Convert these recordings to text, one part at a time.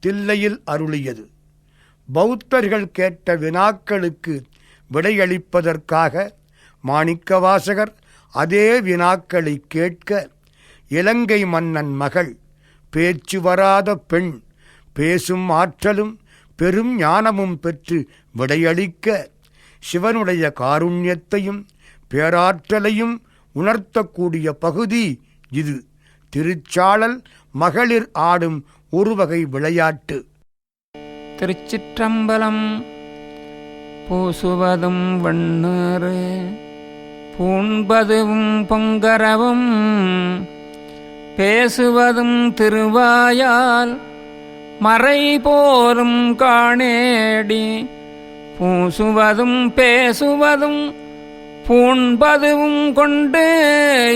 தில்லையில் அருளியது. பௌத்தர்கள் கேட்ட வினாக்களுக்கு விடையளிப்பதற்காக மாணிக்கவாசகர் அதே வினாக்களை கேட்க இலங்கை மன்னன் மகள் பேச்சு வராத பெண் பேசும் ஆற்றலும் பெரும் ஞானமும் பெற்று விடையளிக்க சிவனுடைய காருண்யத்தையும் பேராற்றலையும் உணர்த்தக்கூடிய பகுதி இது. திருச்சாளல் மகளிர் ஆடும் ஒருவகை விளையாட்டு. திருச்சிற்றம்பலம் பூசுவதும் வண்ணறு பூண்பதும் பொங்கரவும் பேசுவதும் திருவாயால் மறை போரும் காணேடி பூசுவதும் பேசுவதும் பூண்பதுவும் கொண்டு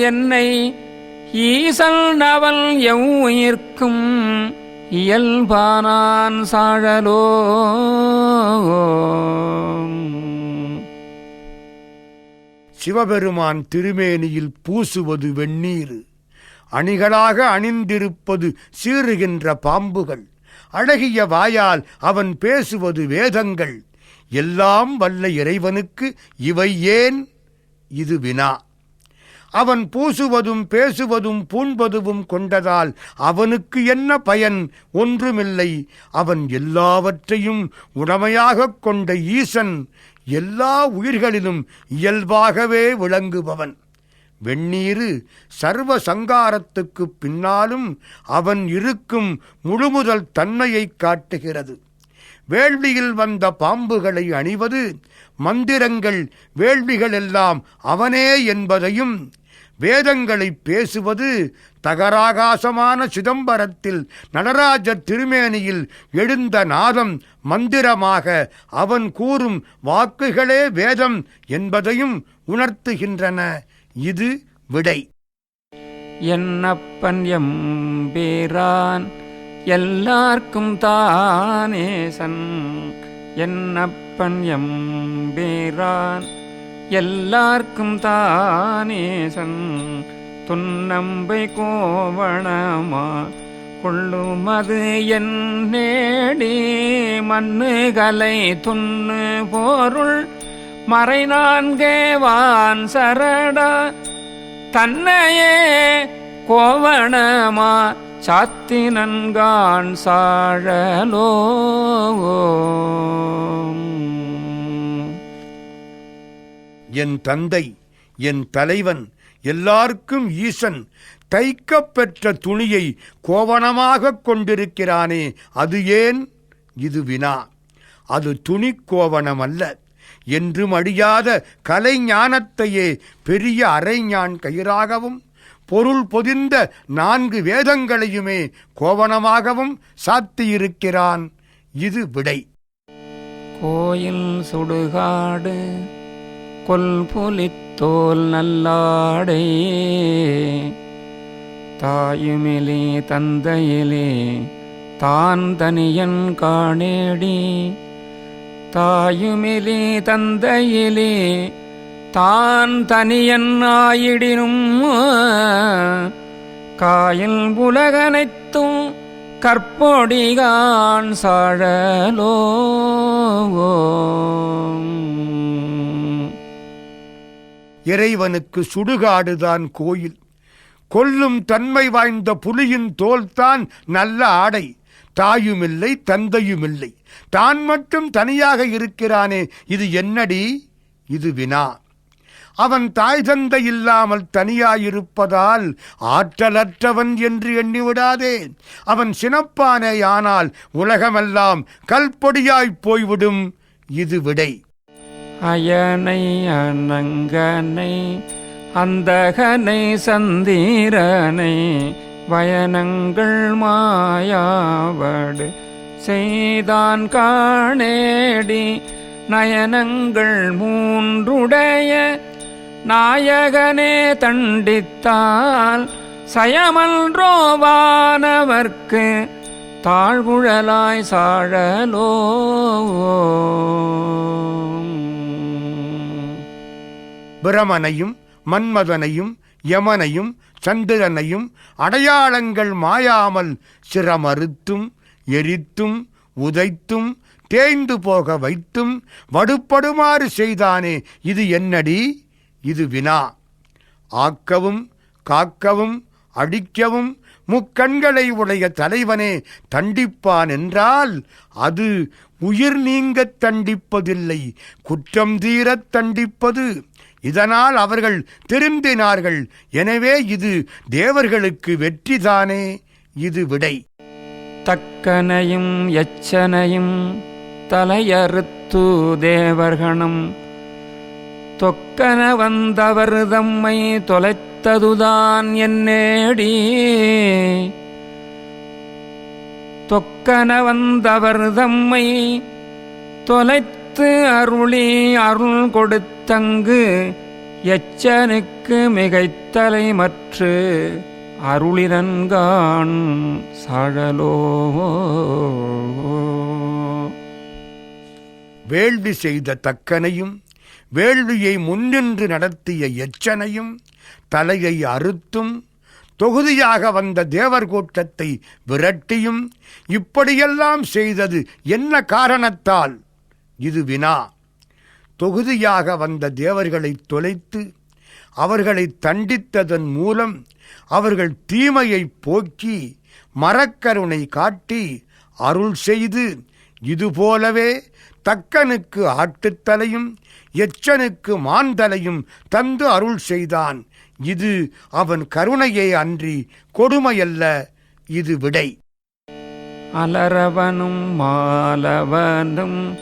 என்னை ஈசல் நவல் எவ்வுயிர்க்கும் இயல்பானான் சாழலோ. சிவபெருமான் திருமேனியில் பூசுவது வெந்நீர். அணிகளாக அணிந்திருப்பது சீறுகின்ற பாம்புகள். அழகிய வாயால் அவன் பேசுவது வேதங்கள். எல்லாம் வல்ல இறைவனுக்கு இவை ஏன்? இது வினா. அவன் பூசுவதும் பேசுவதும் பூண்பதுவும் கொண்டதால் அவனுக்கு என்ன பயன்? ஒன்றுமில்லை. அவன் எல்லாவற்றையும் உடமையாகக் கொண்ட ஈசன் எல்லா உயிர்களிலும் இயல்பாகவே விளங்குபவன். வெந்நீரு சர்வ சங்காரத்துக்குப் பின்னாலும் அவன் இருக்கும் முழுமுதல் தன்மையைக் காட்டுகிறது. வேள்வியில் வந்த பாம்புகளை அணிவது மந்திரங்கள் வேள்விகள் எல்லாம் அவனே என்பதையும் வேதங்களை பேசுவது தகராகாசமான சிதம்பரத்தில் நடராஜர் திருமேனியில் எழுந்த நாதம் மந்திரமாக அவன் கூறும் வாக்குகளே வேதம் என்பதையும் உணர்த்துகின்றன. இது விடை. என்னப்பன் எம்பேரான் எல்லார்க்கும் தானேசன் என்னப்பன் எம்பேரான் எல்லார்க்கும் தானேசன் துன்னம்பை கோவணமா கொள்ளுமது என் நேடி. மண்ணுகளை துண்ணு போருள். மறை நான்கேவான் சரடா. தன்னையே கோவணமா சாத்தி நன்கான் சாழலோ. என் தந்தை என் தலைவன் எல்லாருக்கும் ஈசன் தைக்கப்பெற்ற துணியை கோவணமாகக் கொண்டிருக்கிறானே அது ஏன்? இது வினா. அது துணி கோவணம் அல்ல என்றும் அழியாத கலைஞானத்தையே பெரிய அரைஞான் கயிறாகவும் பொருள் பொதிந்த நான்கு வேதங்களையுமே கோவணமாகவும் சாத்தியிருக்கிறான். இது விடை. கோயில் சுடுகாடு கொல்புலித்தோல் நல்லாடே. தாயுமிலே தந்தையிலே தான் தனியன் காணேடி. தாயுமிலே தந்தையிலே தான் தனியன் ஆயிடினும் காயில் உலகனைத்தும் கற்பொடிகான் சாழலோ. இறைவனுக்கு சுடுகாடுதான் கோயில். கொல்லும் தன்மை வாய்ந்த புலியின் தோல்தான் நல்ல ஆடை. தாயுமில்லை தந்தையுமில்லை. தான் மட்டும் தனியாக இருக்கிறானே இது என்னடி? இது வினா. அவன் தாய் தந்தை இல்லாமல் தனியாயிருப்பதால் ஆற்றலற்றவன் என்று எண்ணிவிடாதே. அவன் சினப்பானேயானால் உலகமெல்லாம் கல்பொடியாய்ப் போய்விடும் இது விடை. அயனை அனங்கனை அந்தகனை சந்தீரனை வயனங்கள் மாயாவடு செய்தான் காணேடி நயனங்கள் மூன்றுடைய நாயகனே தண்டித்தால் சயமன்றோவானவர்க்கு தாழ்வுழலாய் சாழலோ. பிரமனையும் மன்மதனையும் யமனையும் சந்திரனையும் அடையாளங்கள் மாயாமல் சிரமறுத்தும் எரித்தும் உதைத்தும் தேய்ந்து போக வைத்தும் வடுப்படுமாறு செய்தானே. இது என்னடி? இது வினா ஆக்கவும் காக்கவும் அடிக்கவும் முக்கண்களை உடைய தலைவனே தண்டிப்பான் என்றால் அது உயிர் நீங்கத் தண்டிப்பதில்லை குற்றம் தீரத் தண்டிப்பது. இதனால் அவர்கள் திருந்தினார்கள். எனவே இது தேவர்களுக்கு வெற்றிதானே இது விடை. தக்கனையும் எச்சனையும் தலையறுத்து தேவர்கணம். தொக்கன வந்தவர் தம்மை தொலைத்ததுதான் என்னேடி தொக்கன வந்தவர் தம்மை தொலைத்து அருளி அருள் கொடுத்தங்கு எச்சனுக்கு மிகைத்தலை மற்று அருளினன்கான் சாழலோ. வேள்வி செய்த தக்கனையும் வேள்வியை முன்னின்று நடத்திய எச்சனையும் தலையை அறுத்தும் தொகுதியாக வந்த தேவர் கூட்டத்தை விரட்டியும் இப்படியெல்லாம் செய்தது என்ன காரணத்தால்? இது வினா தொகுதியாக வந்த தேவர்களை தொலைத்து அவர்களை தண்டித்ததன் மூலம் அவர்கள் தீமையை போக்கி மரக்கருணை காட்டி அருள் செய்து இதுபோலவே தக்கனுக்கு ஆட்டுத்தலையும் எச்சனுக்கு மாந்தலையும் தந்து அருள் செய்தான். இது அவன் கருணையே அன்றி கொடுமையல்ல இது விடை. அலரவனும் மாலவனும்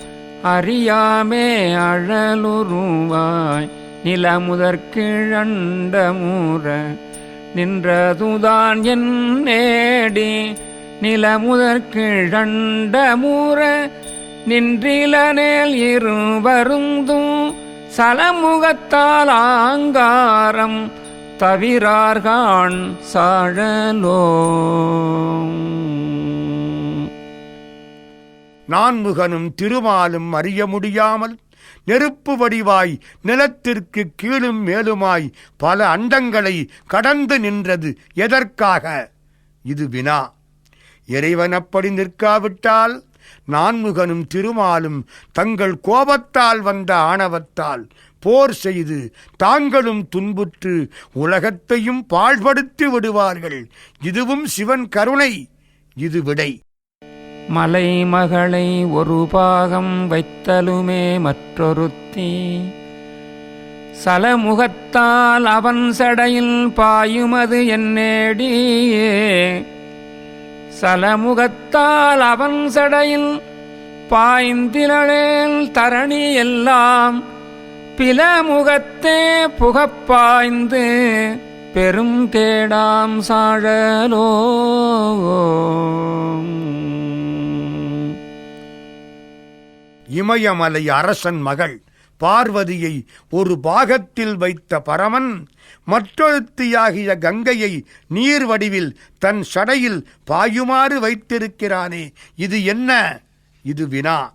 அறியாமே அழலுருவாய். நிலமுதற்கிழண்டமுற நின்றதுதான் என் நேடி. நிலமுதற்கிழண்டமுற நின்றிலனேல் இருவருந்தும் சலமுகத்தால் ஆங்காரம் தவிரார்கான் சாழலோ. நான்முகனும் திருமாலும் அறிய முடியாமல் நெருப்பு வடிவாய் நிலத்திற்கு கீழும் மேலுமாய் பல அண்டங்களை கடந்து நின்றது எதற்காக? இது வினா. இறைவன் அப்படி நிற்காவிட்டால் நான்முகனும் திருமாலும் தங்கள் கோபத்தால் வந்த ஆணவத்தால் போர் செய்து தாங்களும் துன்புற்று உலகத்தையும் பாழ்படுத்தி விடுவார்கள். இதுவும் சிவன் கருணை இது விடை. மலை மகளை ஒரு பாகம் வைத்தலுமே மற்றொருத்தி. சலமுகத்தால் அவன் சடையில் பாயுமது என்னேடியே. சலமுகத்தால் அவன் சடையில் பாய்ந்திலழேல் தரணி எல்லாம் பிலமுகத்தே புகப்பாய்ந்து பெரும் கேடாம் சாழலோ. இமயமலை அரசன் மகள் பார்வதியை ஒரு பாகத்தில் வைத்த பரமன் மற்றொருத்தியாகிய கங்கையை நீர் வடிவில் தன் சடையில் பாயுமாறு வைத்திருக்கிறானே. இது என்ன? இது வினா.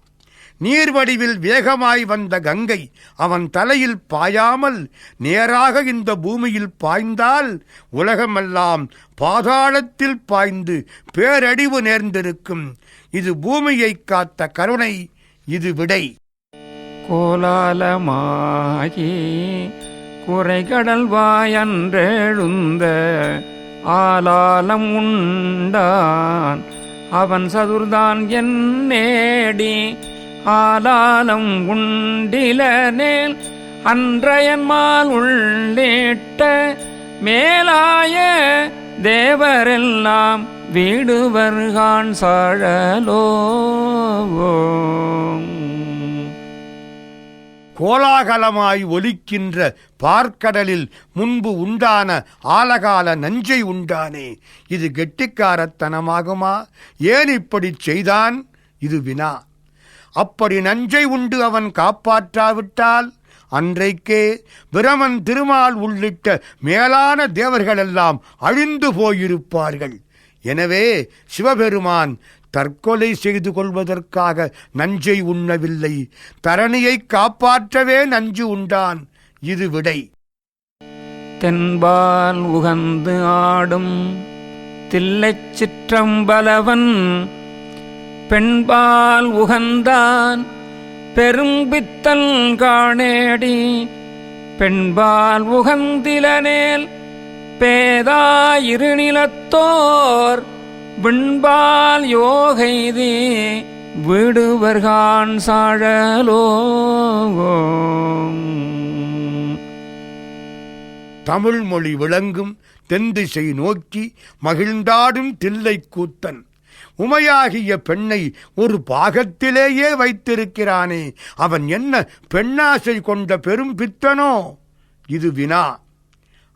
நீர் வடிவில் வேகமாய் வந்த கங்கை அவன் தலையில் பாயாமல் நேராக இந்த பூமியில் பாய்ந்தால் உலகமெல்லாம் பாதாளத்தில் பாய்ந்து பேரடிவு நேர்ந்திருக்கும். இது பூமியை காத்த கருணை இது விடை. கோலாலமாகி குறைகடல் வாயன்றெழுந்த ஆலாலம் உண்டான். அவன் சதுர்தான் என் நேடி ஆலாலம் உண்டிலனேல் அன்றையன்மால் உள்ளிட்ட மேலாய தேவரெல்லாம் வீடுவர்கான் சாழலோ. கோலாகலமாய் ஒலிக்கின்ற பார்க்கடலில் முன்பு உண்டான ஆலகால நஞ்சை உண்டானே. இது கெட்டிக்காரத்தனமாகுமா? ஏன் இப்படி செய்தான்? இது வினா. அப்படி நஞ்சை உண்டு அவன் காப்பாற்றாவிட்டால் அன்றைக்கே பிரமன் திருமால் உள்ளிட்ட மேலான தேவர்களெல்லாம் அழிந்து போயிருப்பார்கள். எனவே சிவபெருமான் தற்கொலை செய்து கொள்வதற்காக நஞ்சை உண்ணவில்லை. தரணியை காப்பாற்றவே நஞ்சு உண்டான். இது விடை. தென்பால் உகந்து ஆடும் தில்லைச் சிற்றம்பலவன் பெண்பால் உகந்தான் பெரும்பித்தல் காணேடி. பெண்பால் உகந்திலனேல் பேதாயிருநிலத்தோர் விண்பால் யோகைதி விடுவர்கான் சாழலோ தமிழ் மொழி விளங்கும் தென்திசை நோக்கி மகிழ்ந்தாடும் தில்லை கூத்தன். உமையாகிய பெண்ணை ஒரு பாகத்திலேயே வைத்திருக்கிறானே. அவன் என்ன பெண்ணாசை கொண்ட பெரும் பித்தனோ? இது வினா.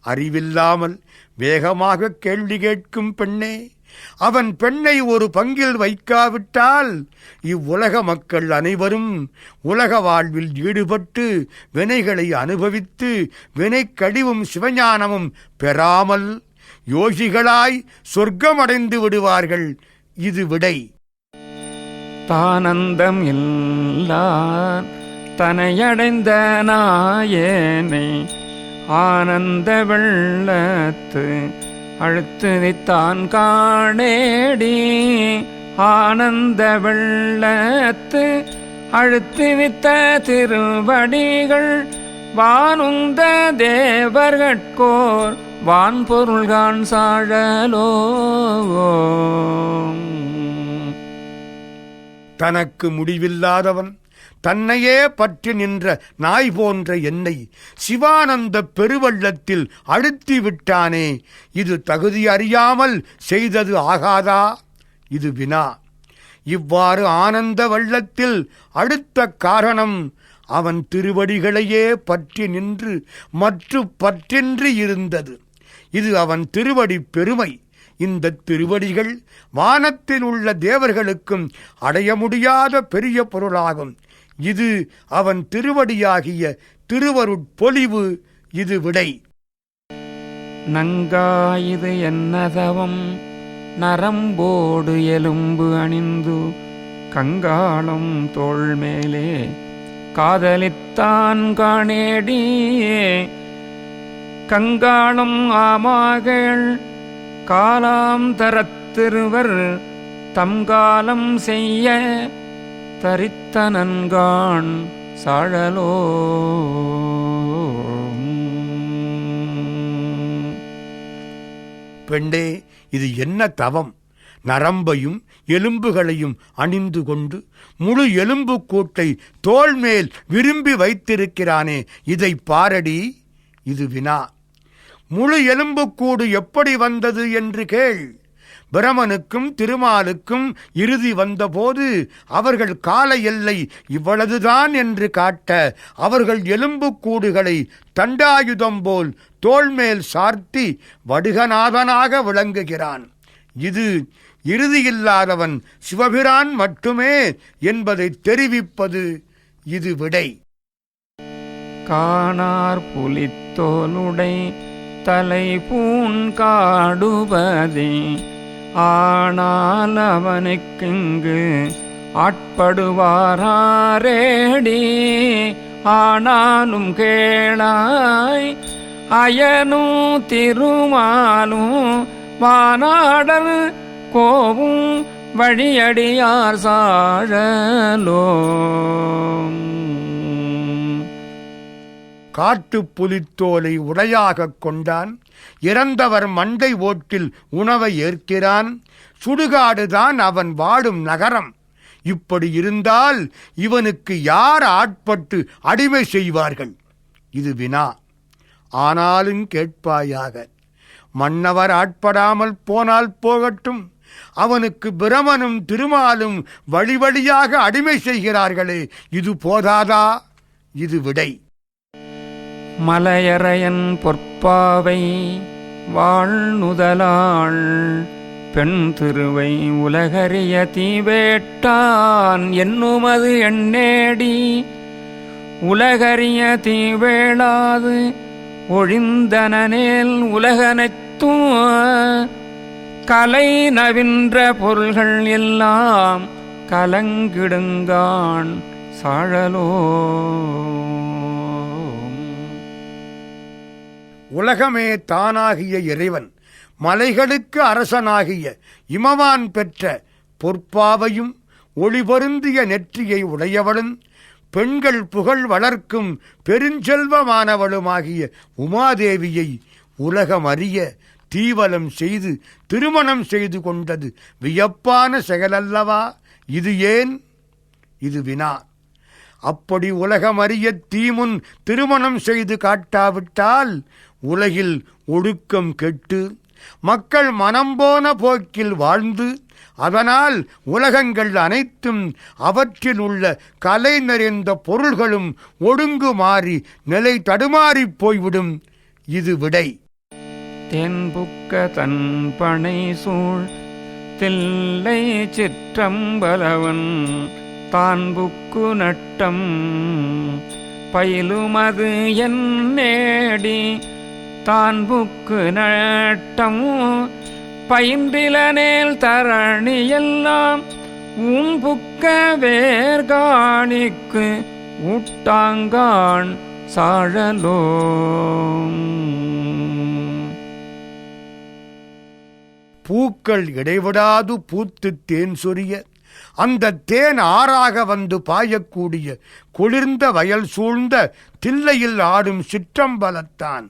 அறிவில்லாமல் வேகமாக கேள்வி கேட்கும் பெண்ணே. அவன் பெண்ணை ஒரு பங்கில் வைக்காவிட்டால் இவ்வுலக மக்கள் அனைவரும் உலக வாழ்வில் ஈடுபட்டு வினைகளை அனுபவித்து வினைக்கடிவும் சிவஞானமும் பெறாமல் யோகிகளாய் சொர்க்கமடைந்து விடுவார்கள். இது விடை. தானந்தம் இல்லான் தனையடைந்த நாயேனை ஆனந்த வெள்ளத்து அழுத்து நித்தான் காணேடி. ஆனந்த வெள்ளத்து அழுத்து நித்த திருவடிகள். வானுந்த தேவர்கட்கோர் வான் பொருள்கான் சாழலோ. தனக்கு முடிவில்லாதவன் தன்னையே பற்றி நின்ற நாய் போன்ற என்னை சிவானந்த பெருவள்ளத்தில் அழுத்தி விட்டானே. இது தகுதி அறியாமல் செய்தது ஆகாதா? இது வினா. இவ்வாறு ஆனந்த வள்ளத்தில் அடுத்த காரணம் அவன் திருவடிகளையே பற்றி நின்று மற்று பற்றின்றி இருந்தது. இது அவன் திருவடி பெருமை. இந்த திருவடிகள் வானத்தில் உள்ள தேவர்களுக்கும் அடைய முடியாத பெரிய பொருளாகும். இது அவன் திருவடியாகிய திருவருட்பொலிவு இது விடை. நங்காயுது என்னதவம்? நரம்போடு எலும்பு அணிந்து கங்காளம் தோள் மேலே காதலித்தான் காணேடியே. கங்காளம் ஆமாகள் காலாம் தரத்திருவர் தம்காலம் செய்ய தரித்த நன்கான் சாழலோ. பெண்டே இது என்ன தவம்? நரம்பையும் எலும்புகளையும் அணிந்து கொண்டு முழு எலும்பு கூட்டை தோல் மேல் விரும்பி வைத்திருக்கிறானே இதை பாரடி இது வினா. முழு எலும்புக்கூடு எப்படி வந்தது என்று கேள். பிரமனுக்கும் திருமாலுக்கும் இறுதி வந்தபோது அவர்கள் கால எல்லை இவ்வளவுதான் என்று காட்ட அவர்கள் எலும்புக்கூடுகளை தண்டாயுதம் போல் தோள்மேல் சார்த்தி வடுகநாதனாக விளங்குகிறான். இது இறுதியில்லாதவன் சிவபிரான் மட்டுமே என்பதை தெரிவிப்பது இது விடை. காணார் புலித்தோலுடை தலை பூண்காடுவதே ஆனால் அவனுக்கிங்கு ஆட்படுவாரேடி ஆனாலும் கேளாய் அயனும் திருமாலும் வானாடல் கோவும் வழியடியார் சாழலோ. காட்டு புலித்தோலை உடையாகக் கொண்டான். இறந்தவர் மண்டை ஓட்டில் உணவை ஏற்கிறான். சுடுகாடுதான் அவன் வாடும் நகரம். இப்படி இருந்தால் இவனுக்கு யார் ஆட்பட்டு அடிமை செய்வார்கள்? இது வினா. ஆனாலும் கேட்பாயாக மன்னவர் ஆட்படாமல் போனால் போகட்டும். அவனுக்கு பிரமனும் திருமாலும் வழி வழியாக அடிமை செய்கிறார்களே இது போதாதா? இது விடை. மலையறையன் பொற்பாவை வாழ்நுதலாள் பெண் திருவை உலகறிய தீவேட்டான் என்னுமது எண்ணேடி. உலகறிய தீவேளாது ஒழிந்தனேல் உலகனைத்தும் கலை நவின்ற பொருள்கள் எல்லாம் கலங்கிடுங்கான் சாழலோ. உலகமே தானாகிய இறைவன் மலைகளுக்கு அரசனாகிய இமவான் பெற்ற பொற்பாவையும் ஒளிபொருந்திய நெற்றியை உடையவளும் பெண்கள் புகழ் வளர்க்கும் பெருஞ்செல்வமானவளுமாகிய உமாதேவியை உலகம் அறிய தீவலம் செய்து திருமணம் செய்து கொண்டது வியப்பான செயலல்லவா? இது ஏன்? இது வினா. அப்படி உலகம் அறிய தீமுன் திருமணம் செய்து காட்டாவிட்டால் உலகில் ஒடுக்கம் கெட்டு மக்கள் மனம் போன போக்கில் வாழ்ந்து அதனால் உலகங்கள் அனைத்தும் அவற்றில் உள்ள கலை நிறைந்த பொருள்களும் ஒடுங்கு மாறி நிலை தடுமாறிப் போய்விடும். இது விடை. தென்புக்க தன் பனை சூழ் தில்லை சிற்றம்பலவன் தான் புக்கு நட்டம் பயிலுமது என் நேடி தான் புக்கு நட்டம்? பயின்றிலனேல் தரணி எல்லாம் உன் புக்க வேர்காணிக்கு ஊட்டாங்கான் சாழலோ பூக்கள் இடைவிடாது பூத்து தேன் சொரிய. அந்த தேன் ஆறாக வந்து பாயக்கூடிய குளிர்ந்த வயல் சூழ்ந்த தில்லையில் ஆடும் சிற்றம்பலத்தான்.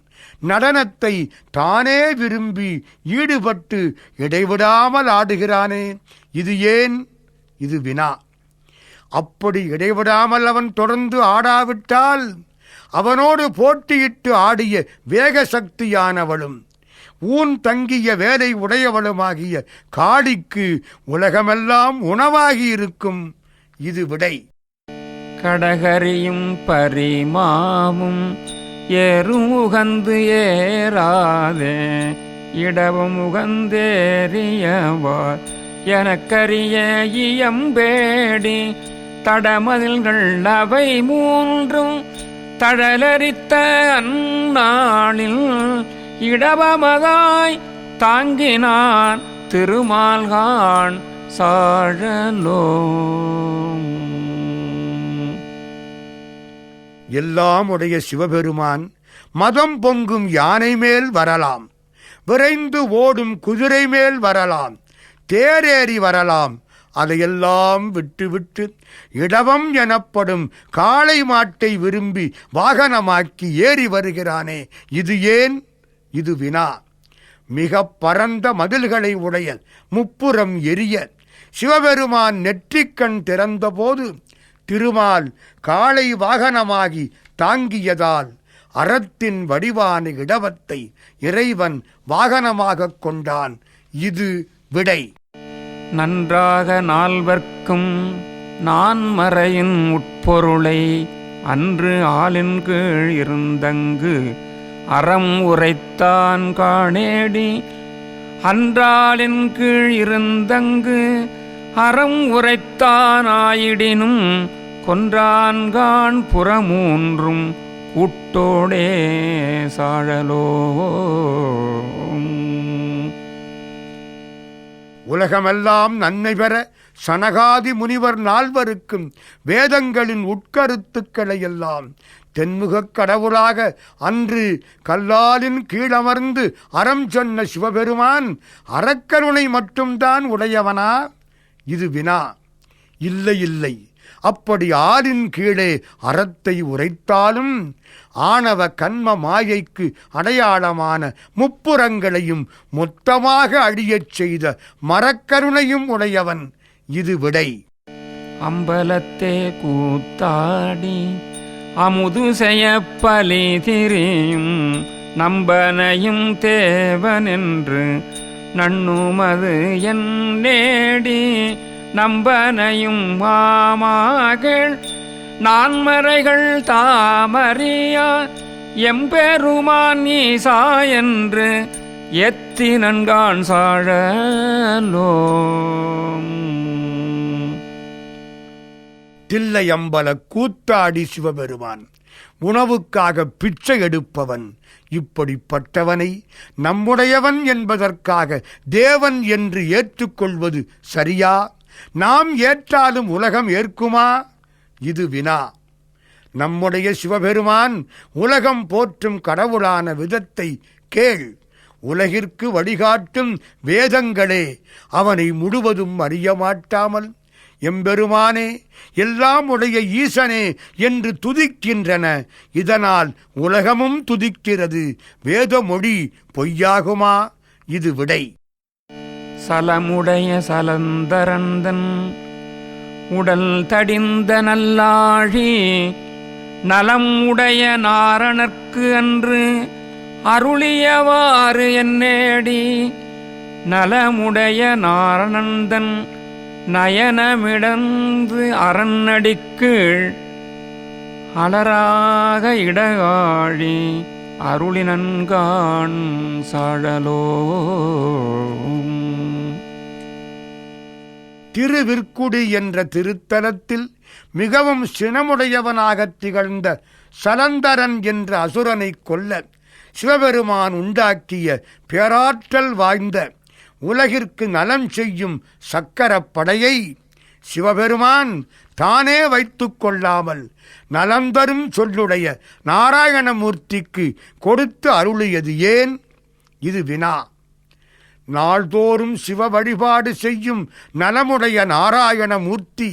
நடனத்தை தானே விரும்பி ஈடுபட்டு இடைவிடாமல் ஆடுகிறானே. இது ஏன்? இது வினா. அப்படி இடைவிடாமல் அவன் தொடர்ந்து ஆடாவிட்டால் அவனோடு போட்டியிட்டு ஆடிய வேக சக்தியானவளும் ஊன் தங்கிய வேலை உடையவளுமாகிய காடிக்கு உலகமெல்லாம் உணவாகி இருக்கும் இது விடை. கடகரியும் பரிமாமும் ஏறும் உகந்து ஏறாதே இடவும் உகந்தேறியவார். எனக்கரிய இயம்பேடி தடமதில்கள் அவை மூன்றும் தழலரித்த அந்நாளில் இடவமதாய் தாங்கினான் திருமால்கான் சாழலோ. எல்லாம் உடைய சிவபெருமான் மதம் பொங்கும் யானை மேல் வரலாம். விரைந்து ஓடும் குதிரை மேல் வரலாம். தேரேறி வரலாம். அதையெல்லாம் விட்டுவிட்டு இடவம் எனப்படும் காளை மாட்டை விரும்பி வாகனமாக்கி ஏறி வருகிறானே. இது ஏன்? இது வினா. மிக பரந்த மதில்களை உடைய முப்புறம் எரிய சிவபெருமான் நெற்றிக்கண் திறந்தபோது திருமால் காளை வாகனமாகி தாங்கியதால் அறத்தின் வடிவான இடவத்தை இறைவன் வாகனமாகக் கொண்டான். இது விடை. நன்றாக நால்வர்க்கும் நான் மறையின் உட்பொருளை அன்று ஆளின் கீழ் இருந்தங்கு அறம் உரைத்தான் காணேடி. அன்றாளின் கீழ் இருந்தங்கு அறம் உரைத்தான் ஆயிடினும் கொன்றான்கான் புறமூன்றும் கூட்டோடே சாழலோ. உலகமெல்லாம் நன்மை பெற சனகாதி முனிவர் நால்வருக்கும் வேதங்களின் உட்கருத்துக்களை எல்லாம் தென்முகக் கடவுளாக அன்று கல்லாலின் கீழமர்ந்து அறம் சொன்ன சிவபெருமான் அறக்கருணை மட்டும்தான் உடையவனா? இது வினா. இல்லை இல்லை. அப்படி ஆறின் கீழே அறத்தை உரைத்தாலும் ஆணவ கண்ம மாயைக்கு அடையாளமான முப்புறங்களையும் மொத்தமாக அழியச் செய்த மரக்கருணையும் உடையவன் இது விடை. அம்பலத்தே கூத்தாடி அமுது செய்யப்பலி திரியும் நம்பனையும் தேவனென்று நண்ணுமது என் நேடி நம்பனையும் மாமாகள் நான்மறைகள் தாமறியா எம்பெருமான் ஈசா என்று எத்தி நன்கான் சாழலோ. தில்லையம்பல கூத்தாடி சிவபெருமான். உணவுக்காக பிச்சை எடுப்பவன் இப்படிப்பட்டவனை நம்முடையவன் என்பதற்காக தேவன் என்று ஏற்றுக்கொள்வது சரியா? நாம் ஏற்றாலும் உலகம் ஏற்குமா? இது வினா. நம்முடைய சிவபெருமான் உலகம் போற்றும் கடவுளான விதத்தை கேள். உலகிற்கு வழிகாட்டும் வேதங்களே அவனை முழுவதும் அறிய மாட்டாமல் எம்பெருமானே எல்லாம் உடைய ஈசனே என்று துதிக்கின்றன. இதனால் உலகமும் துதிக்கிறது. வேதமொழி பொய்யாகுமா? இது விடை. சலமுடைய சலந்தரந்தன் உடல் தடிந்த நல்லாழி நலம் உடைய நாரணர்க்கு அன்று அருளியவாறு என்னேடி நலமுடைய நாரணந்தன் நயனமிடந்து அரண்நடிக்கீழ் அலராக இடகாழி அருளினன்கான் சாழலோ திருவிற்குடி என்ற திருத்தலத்தில் மிகவும் சினமுடையவனாகத் திகழ்ந்த சலந்தரன் என்ற அசுரனைக் கொல்ல சிவபெருமான் உண்டாக்கிய பேராற்றல் வாய்ந்த உலகிற்கு நலம் செய்யும் சக்கரப்படையை சிவபெருமான் தானே வைத்துக் கொள்ளாமல் நலம் தரும் சொல்லுடைய நாராயணமூர்த்திக்கு கொடுத்து அருளியது ஏன்? இது வினா. நாள்தோறும் சிவ வழிபாடு செய்யும் நலமுடைய நாராயணமூர்த்தி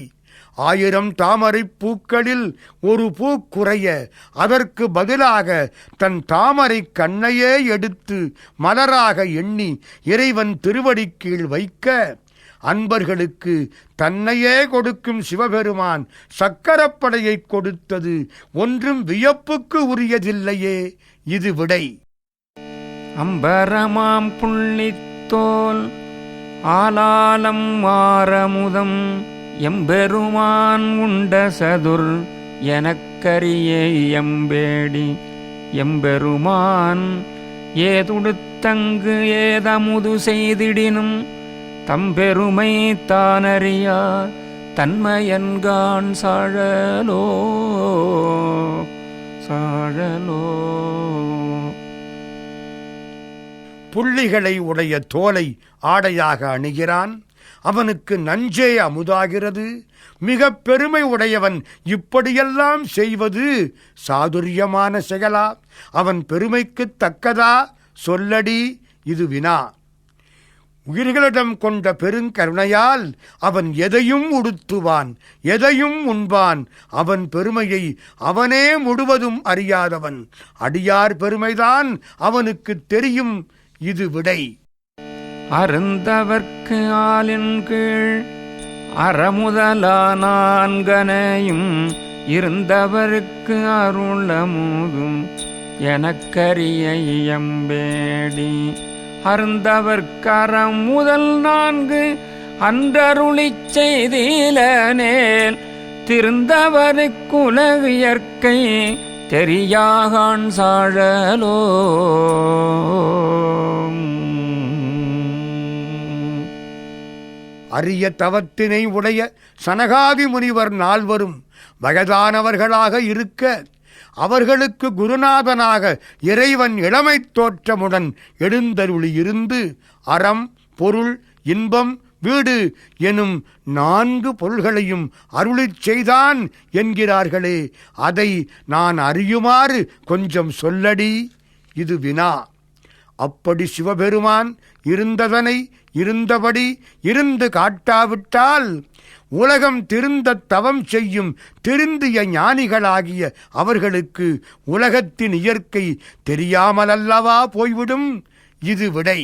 ஆயிரம் தாமரைப் பூக்களில் ஒரு பூ குறைய அதற்கு பதிலாக தன் தாமரை கண்ணையே எடுத்து மலராக எண்ணி இறைவன் திருவடிக்கீழ் வைக்க அன்பர்களுக்கு தன்னையே கொடுக்கும் சிவபெருமான் சக்கரப்படையை கொடுத்தது ஒன்றும் வியப்புக்கு உரியதில்லையே இது விடை. அம்பரமாம் புள்ளித்தோல் ஆலாலம் மாறமுதம் எம்பெருமான் உண்ட சதுர் எனக்கரியே எம்பேடி. எம்பெருமான் ஏதுடுத்தங்கு ஏதமுது செய்திடினும் தம்பெருமை தானறியா தன்மையன்கான் சாழலோ சாழலோ. புள்ளிகளை உடைய தோலை ஆடையாக அணுகிறான். அவனுக்கு நஞ்சே அமுதாகிறது. மிக பெருமை உடையவன் இப்படியெல்லாம் செய்வது சாதுரியமான செயலா? அவன் பெருமைக்குத் தக்கதா? சொல்லடி இது வினா. உயிர்களிடம் கொண்ட பெருங்கருணையால் அவன் எதையும் உடுத்துவான் எதையும் உண்பான். அவன் பெருமையை அவனே முழுவதும் அறியாதவன். அடியார் பெருமைதான் அவனுக்கு தெரியும் இது விடை. அருந்தவர்க்கு ஆலின் கீழ் அறமுதலானான்கனையும் இருந்தவருக்கு அருளமுதும் எனக்கரிய இயம்பேடி. அருந்தவர்க்கு முதல் நான்கு அன்றருளிச் செய்திலனேல் திருந்தவருக்குலகு இயற்கை தெரியாகான் சாழலோ. அரிய தவத்தினை உடைய சனகாதி முனிவர் நால்வரும் வயதானவர்களாக இருக்க அவர்களுக்கு குருநாதனாக இறைவன் இளமைத் தோற்றமுடன் எழுந்தருளி இருந்து அறம் பொருள் இன்பம் வீடு எனும் நான்கு பொருள்களையும் அருளிச் செய்தான் என்கிறார்களே. அதை நான் அறியுமாறு கொஞ்சம் சொல்லடி. இது வினா. அப்படி சிவபெருமான் இருந்ததனை இருந்தபடி இருந்து காட்டாவிட்டால் உலகம் திருந்த தவம் செய்யும் திருந்திய ஞானிகளாகிய அவர்களுக்கு உலகத்தின் இயற்கை தெரியாமலல்லவா போய்விடும்? இது விடை.